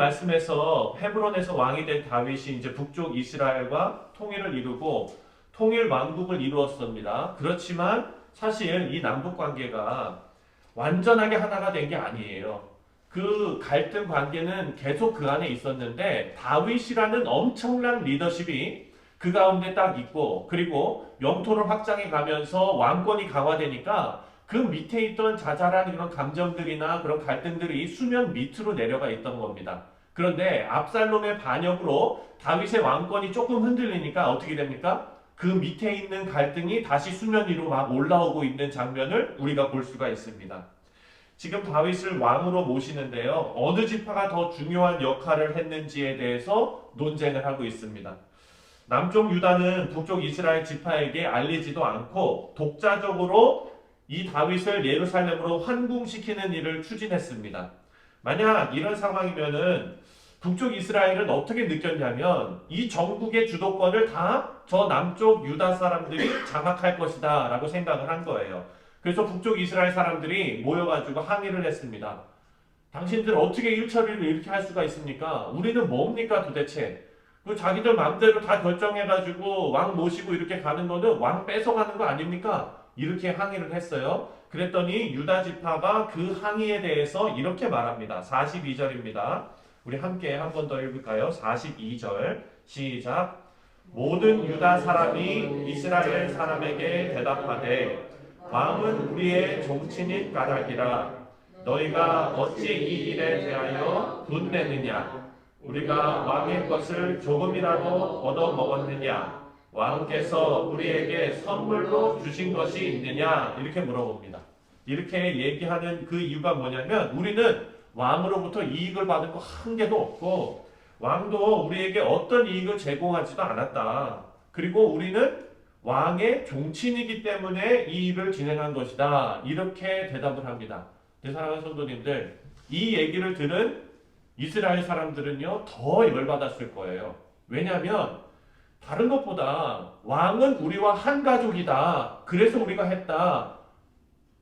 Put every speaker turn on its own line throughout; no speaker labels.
말씀에서 헤브론에서 왕이 된 다윗이 이제 북쪽 이스라엘과 통일을 이루고 통일 왕국을 이루었습니다. 그렇지만 사실 이 남북 관계가 완전하게 하나가 된 게 아니에요. 그 갈등 관계는 계속 그 안에 있었는데 다윗이라는 엄청난 리더십이 그 가운데 딱 있고 그리고 영토를 확장해 가면서 왕권이 강화되니까 그 밑에 있던 자잘한 그런 감정들이나 그런 갈등들이 수면 밑으로 내려가 있던 겁니다. 그런데 압살롬의 반역으로 다윗의 왕권이 조금 흔들리니까 어떻게 됩니까? 그 밑에 있는 갈등이 다시 수면 위로 막 올라오고 있는 장면을 우리가 볼 수가 있습니다. 지금 다윗을 왕으로 모시는데요. 어느 지파가 더 중요한 역할을 했는지에 대해서 논쟁을 하고 있습니다. 남쪽 유다는 북쪽 이스라엘 지파에게 알리지도 않고 독자적으로 이 다윗을 예루살렘으로 환궁시키는 일을 추진했습니다. 만약 이런 상황이면은 북쪽 이스라엘은 어떻게 느꼈냐면 이 전국의 주도권을 다 저 남쪽 유다 사람들이 장악할 것이다 라고 생각을 한 거예요. 그래서 북쪽 이스라엘 사람들이 모여가지고 항의를 했습니다. 당신들 어떻게 일처리를 이렇게 할 수가 있습니까? 우리는 뭡니까 도대체? 그 자기들 마음대로 다 결정해가지고 왕 모시고 이렇게 가는 거는 왕 뺏어가는 거 아닙니까? 이렇게 항의를 했어요. 그랬더니 유다 지파가 그 항의에 대해서 이렇게 말합니다. 42절입니다. 우리 함께 한 번 더 읽을까요? 42절 시작. 모든 유다 사람이 이스라엘 사람에게 대답하되 왕은 우리의 종친인 까닭이라 너희가 어찌 이 일에 대하여 분내느냐 우리가 왕의 것을 조금이라도 얻어 먹었느냐 왕께서 우리에게 선물로 주신 것이 있느냐 이렇게 물어봅니다. 이렇게 얘기하는 그 이유가 뭐냐면 우리는 왕으로부터 이익을 받은 거 한 개도 없고 왕도 우리에게 어떤 이익을 제공하지도 않았다. 그리고 우리는 왕의 종친이기 때문에 이 일을 진행한 것이다. 이렇게 대답을 합니다. 내 사랑하는 성도님들, 이 얘기를 들은 이스라엘 사람들은요, 더 열받았을 거예요. 왜냐하면, 다른 것보다 왕은 우리와 한 가족이다. 그래서 우리가 했다.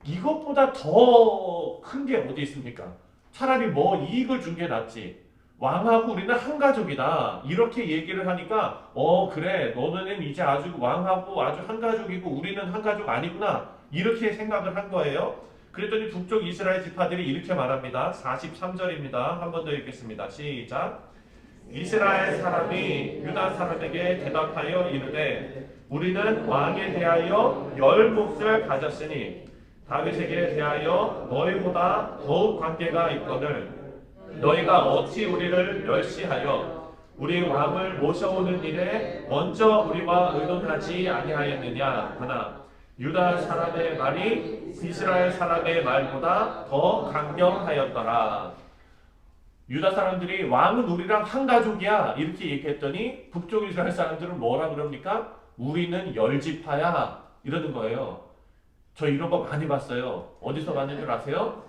이것보다 더 큰 게 어디 있습니까? 차라리 뭐 이익을 준 게 낫지. 왕하고 우리는 한 가족이다. 이렇게 얘기를 하니까, 어, 그래. 너는 이제 아주 왕하고 아주 한 가족이고 우리는 한 가족 아니구나. 이렇게 생각을 한 거예요. 그랬더니 북쪽 이스라엘 지파들이 이렇게 말합니다. 43절입니다. 한 번 더 읽겠습니다. 시작. 이스라엘 사람이 유다 사람에게 대답하여 이르되 우리는 왕에 대하여 열 몫을 가졌으니 다윗에게 대하여 너희보다 더욱 관계가 있거늘 너희가 어찌 우리를 멸시하여 우리 왕을 모셔오는 일에 먼저 우리와 의논하지 아니하였느냐 하나 유다 사람의 말이 이스라엘 사람의 말보다 더 강경하였더라. 유다 사람들이 왕은 우리랑 한 가족이야 이렇게 얘기했더니 북쪽 이스라엘 사람들은 뭐라 그럽니까? 우리는 열지파야 이러는 거예요. 저 이런 거 많이 봤어요. 어디서 봤는 줄 아세요?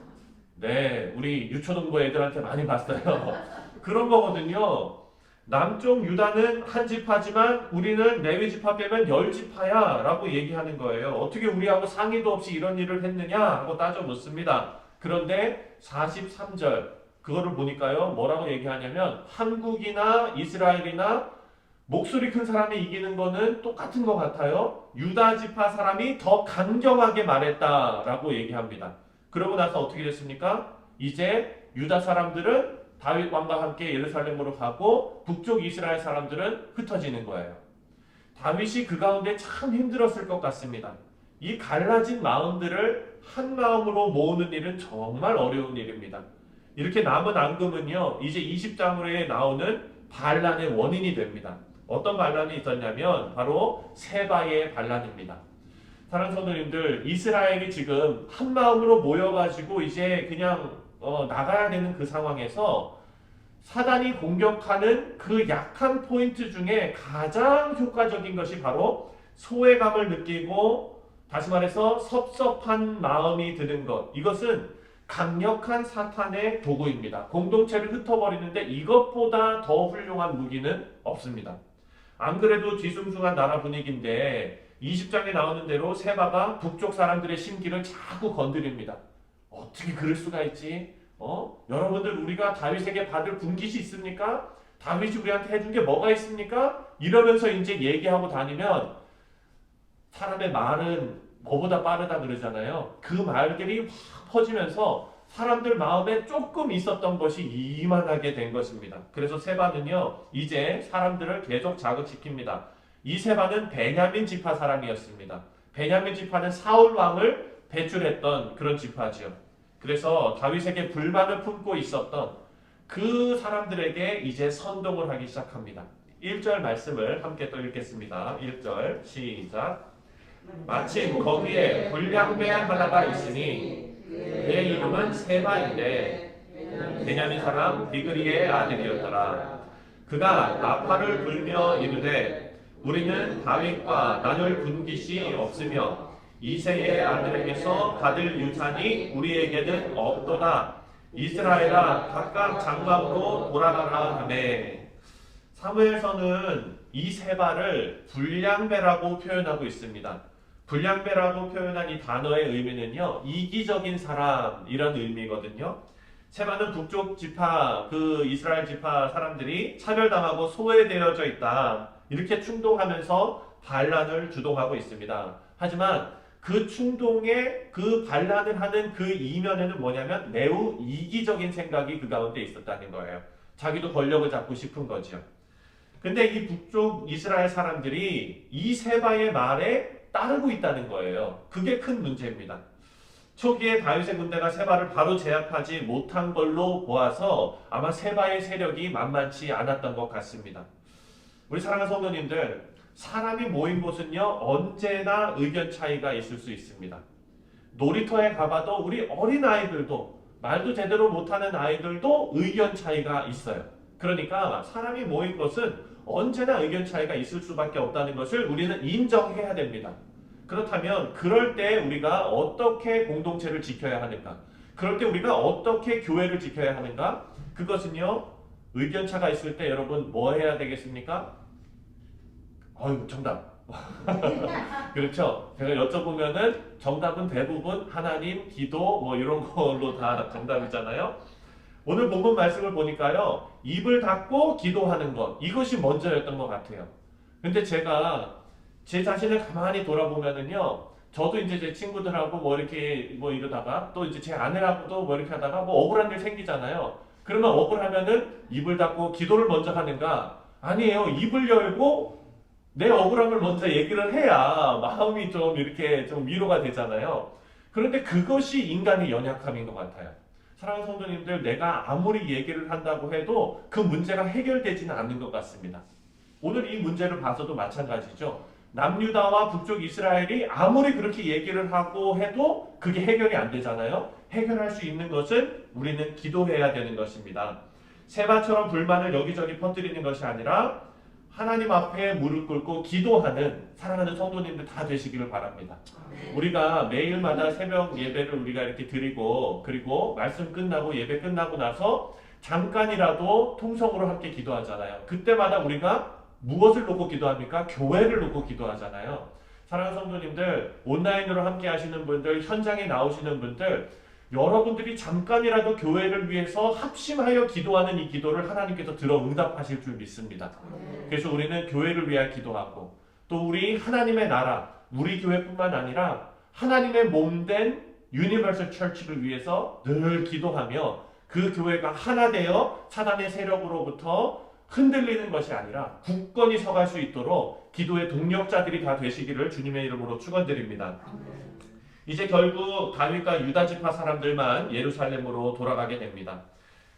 네, 우리 유초등부 애들한테 많이 봤어요. 그런 거거든요. 남쪽 유다는 한 지파지만 우리는 레위 지파 빼면 열 지파야 라고 얘기하는 거예요. 어떻게 우리하고 상의도 없이 이런 일을 했느냐 하고 따져 묻습니다. 그런데 43절 그거를 보니까요. 뭐라고 얘기하냐면 한국이나 이스라엘이나 목소리 큰 사람이 이기는 거는 똑같은 것 같아요. 유다 지파 사람이 더 강경하게 말했다라고 얘기합니다. 그러고 나서 어떻게 됐습니까? 이제 유다 사람들은 다윗 왕과 함께 예루살렘으로 가고 북쪽 이스라엘 사람들은 흩어지는 거예요. 다윗이 그 가운데 참 힘들었을 것 같습니다. 이 갈라진 마음들을 한 마음으로 모으는 일은 정말 어려운 일입니다. 이렇게 남은 앙금은요, 이제 20장으로에 나오는 반란의 원인이 됩니다. 어떤 반란이 있었냐면 바로 세바의 반란입니다. 사랑 성도님들, 이스라엘이 지금 한 마음으로 모여가지고 이제 그냥 어, 나가야 되는 그 상황에서 사단이 공격하는 그 약한 포인트 중에 가장 효과적인 것이 바로 소외감을 느끼고 다시 말해서 섭섭한 마음이 드는 것. 이것은 강력한 사탄의 도구입니다. 공동체를 흩어버리는데 이것보다 더 훌륭한 무기는 없습니다. 안 그래도 뒤숭숭한 나라 분위기인데 20장에 나오는 대로 세바가 북쪽 사람들의 심기를 자꾸 건드립니다. 어떻게 그럴 수가 있지? 어? 여러분들 우리가 다윗에게 받을 분깃이 있습니까? 다윗이 우리한테 해준 게 뭐가 있습니까? 이러면서 이제 얘기하고 다니면 사람의 말은 뭐보다 빠르다 그러잖아요. 그 말들이 확 퍼지면서 사람들 마음에 조금 있었던 것이 이만하게 된 것입니다. 그래서 세바는요, 이제 사람들을 계속 자극시킵니다. 이 세바는 베냐민 지파 사람이었습니다. 베냐민 지파는 사울 왕을 배출했던 그런 지파지요. 그래서 다윗에게 불만을 품고 있었던 그 사람들에게 이제 선동을 하기 시작합니다. 1절 말씀을 함께 또 읽겠습니다. 1절 시작. 마침 거기에 불량배 하나가 있으니 그의 이름은 세바인데 베냐민 사람 비그리의 아들이었더라. 그가 나팔을 불며 이르되 우리는 다윗과 나눌 분깃이 없으며 이세의 아들에게서 받을 유산이 우리에게는 없도다. 이스라엘아 각각 장막으로 돌아가라 하매 사무엘서는 이 세바를 불량배라고 표현하고 있습니다. 불량배라고 표현한 이 단어의 의미는요 이기적인 사람이란 의미거든요. 세바는 북쪽 지파 그 이스라엘 지파 사람들이 차별당하고 소외되어져 있다 이렇게 충동하면서 반란을 주동하고 있습니다. 하지만 그 충동에 그 반란을 하는 그 이면에는 뭐냐면 매우 이기적인 생각이 그 가운데 있었다는 거예요. 자기도 권력을 잡고 싶은 거죠. 근데 이 북쪽 이스라엘 사람들이 이 세바의 말에 따르고 있다는 거예요. 그게 큰 문제입니다. 초기에 다윗의 군대가 세바를 바로 제압하지 못한 걸로 보아서 아마 세바의 세력이 만만치 않았던 것 같습니다. 우리 사랑하는 성도님들, 사람이 모인 곳은요, 언제나 의견 차이가 있을 수 있습니다. 놀이터에 가봐도 우리 어린 아이들도, 말도 제대로 못하는 아이들도 의견 차이가 있어요. 그러니까 사람이 모인 것은 언제나 의견 차이가 있을 수밖에 없다는 것을 우리는 인정해야 됩니다. 그렇다면 그럴 때 우리가 어떻게 공동체를 지켜야 하는가? 그럴 때 우리가 어떻게 교회를 지켜야 하는가? 그것은요. 의견 차가 있을 때 여러분 뭐 해야 되겠습니까? 어유 정답. 그렇죠. 제가 여쭤보면은 정답은 대부분 하나님, 기도 뭐 이런 걸로 다 정답이잖아요. 오늘 본문 말씀을 보니까요. 입을 닫고 기도하는 것 이것이 먼저였던 것 같아요. 근데 제가 제 자신을 가만히 돌아보면은요. 저도 이제 제 친구들하고 뭐 이렇게 뭐 이러다가 또 이제 제 아내하고도 뭐 이렇게 하다가 뭐 억울한 일 생기잖아요. 그러면 억울하면은 입을 닫고 기도를 먼저 하는가? 아니에요. 입을 열고 내 억울함을 먼저 얘기를 해야 마음이 좀 이렇게 좀 위로가 되잖아요. 그런데 그것이 인간의 연약함인 것 같아요. 사랑하는 성도님들, 내가 아무리 얘기를 한다고 해도 그 문제가 해결되지는 않는 것 같습니다. 오늘 이 문제를 봐서도 마찬가지죠. 남유다와 북쪽 이스라엘이 아무리 그렇게 얘기를 하고 해도 그게 해결이 안 되잖아요. 해결할 수 있는 것은 우리는 기도해야 되는 것입니다. 세바처럼 불만을 여기저기 퍼뜨리는 것이 아니라 하나님 앞에 무릎 꿇고 기도하는 사랑하는 성도님들 다 되시기를 바랍니다. 우리가 매일마다 새벽 예배를 우리가 이렇게 드리고 그리고 말씀 끝나고 예배 끝나고 나서 잠깐이라도 통성으로 함께 기도하잖아요. 그때마다 우리가 무엇을 놓고 기도합니까? 교회를 놓고 기도하잖아요. 사랑하는 성도님들, 온라인으로 함께 하시는 분들, 현장에 나오시는 분들, 여러분들이 잠깐이라도 교회를 위해서 합심하여 기도하는 이 기도를 하나님께서 들어 응답하실 줄 믿습니다. 그래서 우리는 교회를 위하여 기도하고 또 우리 하나님의 나라, 우리 교회뿐만 아니라 하나님의 몸된 유니버설 철치를 위해서 늘 기도하며 그 교회가 하나 되어 사단의 세력으로부터 흔들리는 것이 아니라 굳건히 서갈 수 있도록 기도의 동력자들이 다 되시기를 주님의 이름으로 축원드립니다. 이제 결국 다윗과 유다 지파 사람들만 예루살렘으로 돌아가게 됩니다.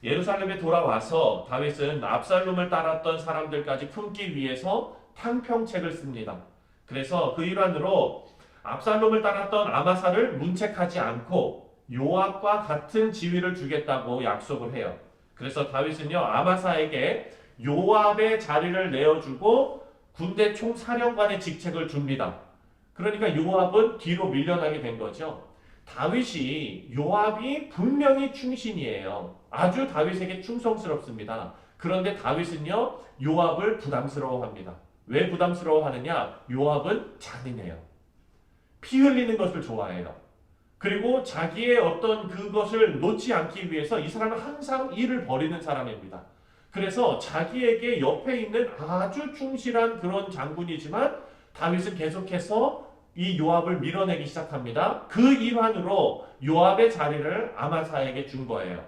예루살렘에 돌아와서 다윗은 압살롬을 따랐던 사람들까지 품기 위해서 탕평책을 씁니다. 그래서 그 일환으로 압살롬을 따랐던 아마사를 문책하지 않고 요압과 같은 지위를 주겠다고 약속을 해요. 그래서 다윗은요 아마사에게 요압의 자리를 내어주고 군대 총사령관의 직책을 줍니다. 그러니까 요압은 뒤로 밀려나게 된 거죠. 다윗이 요압이 분명히 충신이에요. 아주 다윗에게 충성스럽습니다. 그런데 다윗은요 요압을 부담스러워합니다. 왜 부담스러워하느냐? 요압은 잔인해요. 피 흘리는 것을 좋아해요. 그리고 자기의 어떤 그것을 놓지 않기 위해서 이 사람은 항상 일을 벌이는 사람입니다. 그래서 자기에게 옆에 있는 아주 충실한 그런 장군이지만 다윗은 계속해서 이 요압을 밀어내기 시작합니다. 그 일환으로 요압의 자리를 아마사에게 준 거예요.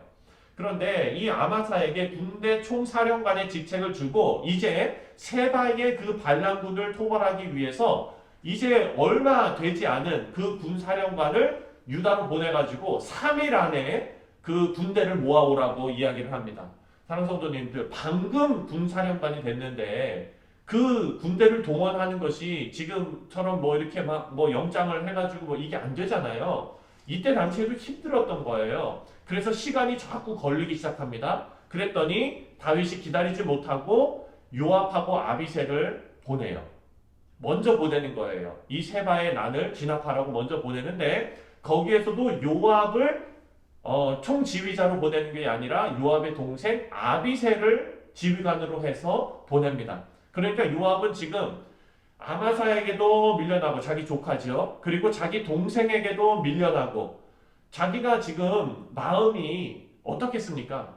그런데 이 아마사에게 군대 총사령관의 직책을 주고 이제 세바의 그 반란군을 토벌하기 위해서 이제 얼마 되지 않은 그 군사령관을 유다로 보내가지고 3일 안에 그 군대를 모아오라고 이야기를 합니다. 사랑 성도님들 방금 군사령관이 됐는데 그 군대를 동원하는 것이 지금처럼 뭐 이렇게 막 뭐 영장을 해가지고 뭐 이게 안 되잖아요. 이때 당시에도 힘들었던 거예요. 그래서 시간이 자꾸 걸리기 시작합니다. 그랬더니 다윗이 기다리지 못하고 요압하고 아비셀을 보내요. 먼저 보내는 거예요. 이 세바의 난을 진압하라고 먼저 보내는데 거기에서도 요압을 어, 총지휘자로 보내는 게 아니라 요압의 동생 아비셀을 지휘관으로 해서 보냅니다. 그러니까 요압은 지금 아마사에게도 밀려나고 자기 조카죠. 그리고 자기 동생에게도 밀려나고 자기가 지금 마음이 어떻겠습니까?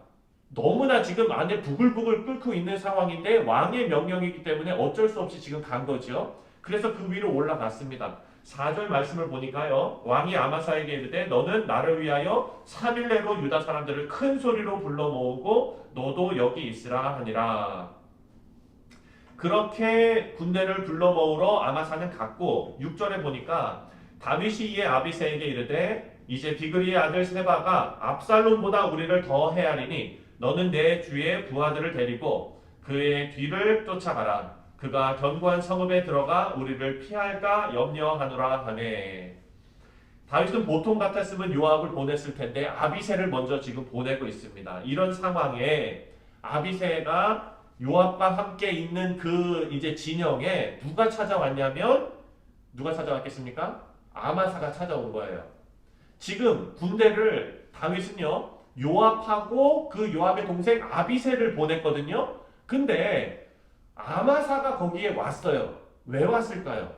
너무나 지금 안에 부글부글 끓고 있는 상황인데 왕의 명령이기 때문에 어쩔 수 없이 지금 간 거죠. 그래서 그 위로 올라갔습니다. 4절 말씀을 보니까요. 왕이 아마사에게 이르되 너는 나를 위하여 3일 내로 유다 사람들을 큰 소리로 불러 모으고 너도 여기 있으라 하니라. 그렇게 군대를 불러 모으러 아마사는 갔고 6절에 보니까 다윗이 이에 아비세에게 이르되 이제 비그리의 아들 세바가 압살롬보다 우리를 더 헤아리니 너는 내 주의 부하들을 데리고 그의 뒤를 쫓아가라. 그가 견고한 성읍에 들어가 우리를 피할까 염려하노라 하네. 다윗은 보통 같았으면 요압을 보냈을 텐데 아비세를 먼저 지금 보내고 있습니다. 이런 상황에 아비세가 요압과 함께 있는 그 이제 진영에 누가 찾아왔냐면 누가 찾아왔겠습니까? 아마사가 찾아온 거예요. 지금 군대를 다윗은요 요압하고 그 요압의 동생 아비세를 보냈거든요. 근데 아마사가 거기에 왔어요. 왜 왔을까요?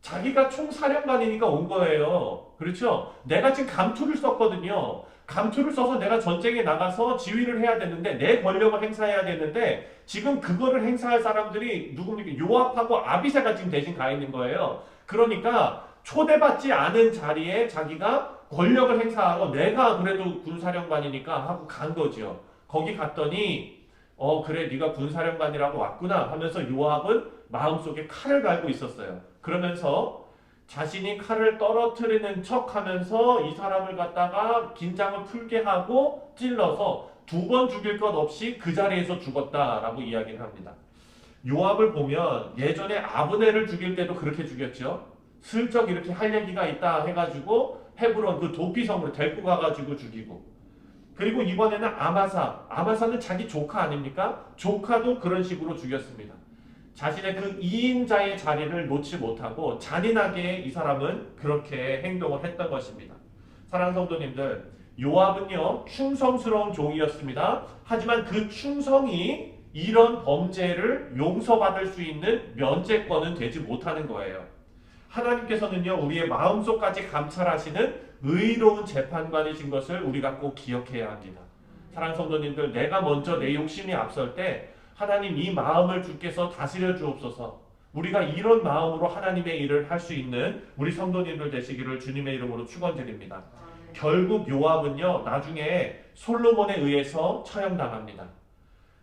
자기가 총사령관이니까 온 거예요. 그렇죠? 내가 지금 감투를 썼거든요. 감투를 써서 내가 전쟁에 나가서 지휘를 해야 되는데 내 권력을 행사해야 되는데 지금 그거를 행사할 사람들이 누굽니까? 요압하고 아비세가 지금 대신 가 있는 거예요. 그러니까 초대받지 않은 자리에 자기가 권력을 행사하러 내가 그래도 군사령관이니까 하고 간 거죠. 거기 갔더니 어 그래 네가 군사령관이라고 왔구나 하면서 요압은 마음속에 칼을 갈고 있었어요. 그러면서 자신이 칼을 떨어뜨리는 척 하면서 이 사람을 갖다가 긴장을 풀게 하고 찔러서 두 번 죽일 것 없이 그 자리에서 죽었다라고 이야기를 합니다. 요압을 보면 예전에 아브네를 죽일 때도 그렇게 죽였죠. 슬쩍 이렇게 할 얘기가 있다 해가지고 헤브론 그 도피성으로 데리고 가가지고 죽이고 그리고 이번에는 아마사 아마사는 자기 조카 아닙니까? 조카도 그런 식으로 죽였습니다. 자신의 그 2인자의 자리를 놓지 못하고 잔인하게 이 사람은 그렇게 행동을 했던 것입니다. 사랑 성도님들, 요압은요, 충성스러운 종이었습니다. 하지만 그 충성이 이런 범죄를 용서받을 수 있는 면제권은 되지 못하는 거예요. 하나님께서는요, 우리의 마음속까지 감찰하시는 의로운 재판관이신 것을 우리가 꼭 기억해야 합니다. 사랑 성도님들, 내가 먼저 내 욕심이 앞설 때 하나님 이 마음을 주께서 다스려 주옵소서. 우리가 이런 마음으로 하나님의 일을 할 수 있는 우리 성도님들 되시기를 주님의 이름으로 축원드립니다. 결국 요압은요 나중에 솔로몬에 의해서 처형당합니다.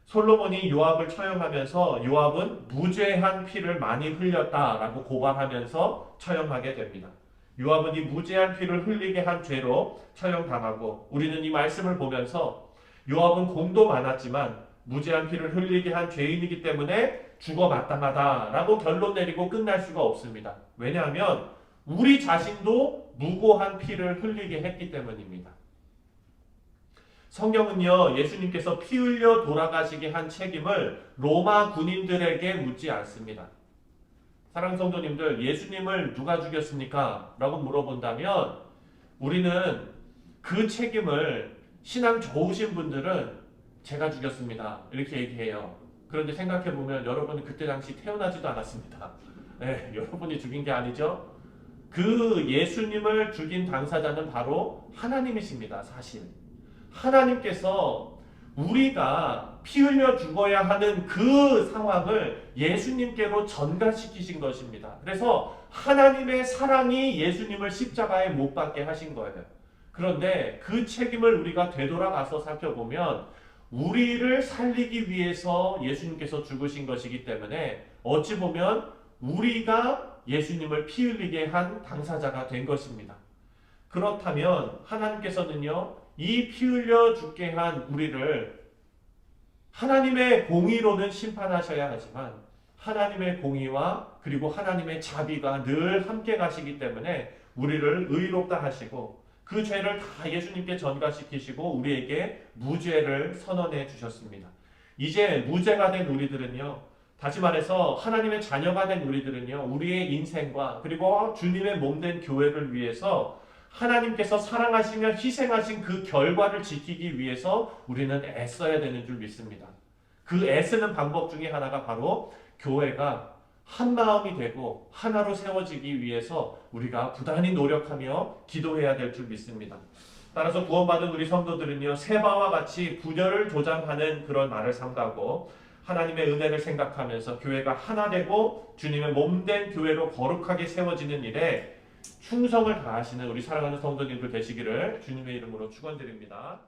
솔로몬이 요압을 처형하면서 요압은 무죄한 피를 많이 흘렸다라고 고발하면서 처형하게 됩니다. 요압은 이 무죄한 피를 흘리게 한 죄로 처형당하고 우리는 이 말씀을 보면서 요압은 공도 많았지만 무죄한 피를 흘리게 한 죄인이기 때문에 죽어 마땅하다라고 결론 내리고 끝날 수가 없습니다. 왜냐하면 우리 자신도 무고한 피를 흘리게 했기 때문입니다. 성경은요, 예수님께서 피 흘려 돌아가시게 한 책임을 로마 군인들에게 묻지 않습니다. 사랑 성도님들, 예수님을 누가 죽였습니까? 라고 물어본다면 우리는 그 책임을 신앙 좋으신 분들은 제가 죽였습니다. 이렇게 얘기해요. 그런데 생각해 보면 여러분은 그때 당시 태어나지도 않았습니다. 네, 여러분이 죽인 게 아니죠. 그 예수님을 죽인 당사자는 바로 하나님이십니다. 사실 하나님께서 우리가 피 흘려 죽어야 하는 그 상황을 예수님께로 전가시키신 것입니다. 그래서 하나님의 사랑이 예수님을 십자가에 못 박게 하신 거예요. 그런데 그 책임을 우리가 되돌아가서 살펴보면 우리를 살리기 위해서 예수님께서 죽으신 것이기 때문에 어찌 보면 우리가 예수님을 피 흘리게 한 당사자가 된 것입니다. 그렇다면 하나님께서는요, 이 피 흘려 죽게 한 우리를 하나님의 공의로는 심판하셔야 하지만 하나님의 공의와 그리고 하나님의 자비가 늘 함께 가시기 때문에 우리를 의롭다 하시고 그 죄를 다 예수님께 전가시키시고 우리에게 무죄를 선언해 주셨습니다. 이제 무죄가 된 우리들은요. 다시 말해서 하나님의 자녀가 된 우리들은요. 우리의 인생과 그리고 주님의 몸된 교회를 위해서 하나님께서 사랑하시며 희생하신 그 결과를 지키기 위해서 우리는 애써야 되는 줄 믿습니다. 그 애쓰는 방법 중에 하나가 바로 교회가 한 마음이 되고 하나로 세워지기 위해서 우리가 부단히 노력하며 기도해야 될 줄 믿습니다. 따라서 구원받은 우리 성도들은요, 세바와 같이 분열을 조장하는 그런 말을 삼가고 하나님의 은혜를 생각하면서 교회가 하나 되고 주님의 몸된 교회로 거룩하게 세워지는 일에 충성을 다하시는 우리 사랑하는 성도님들 되시기를 주님의 이름으로 축원드립니다.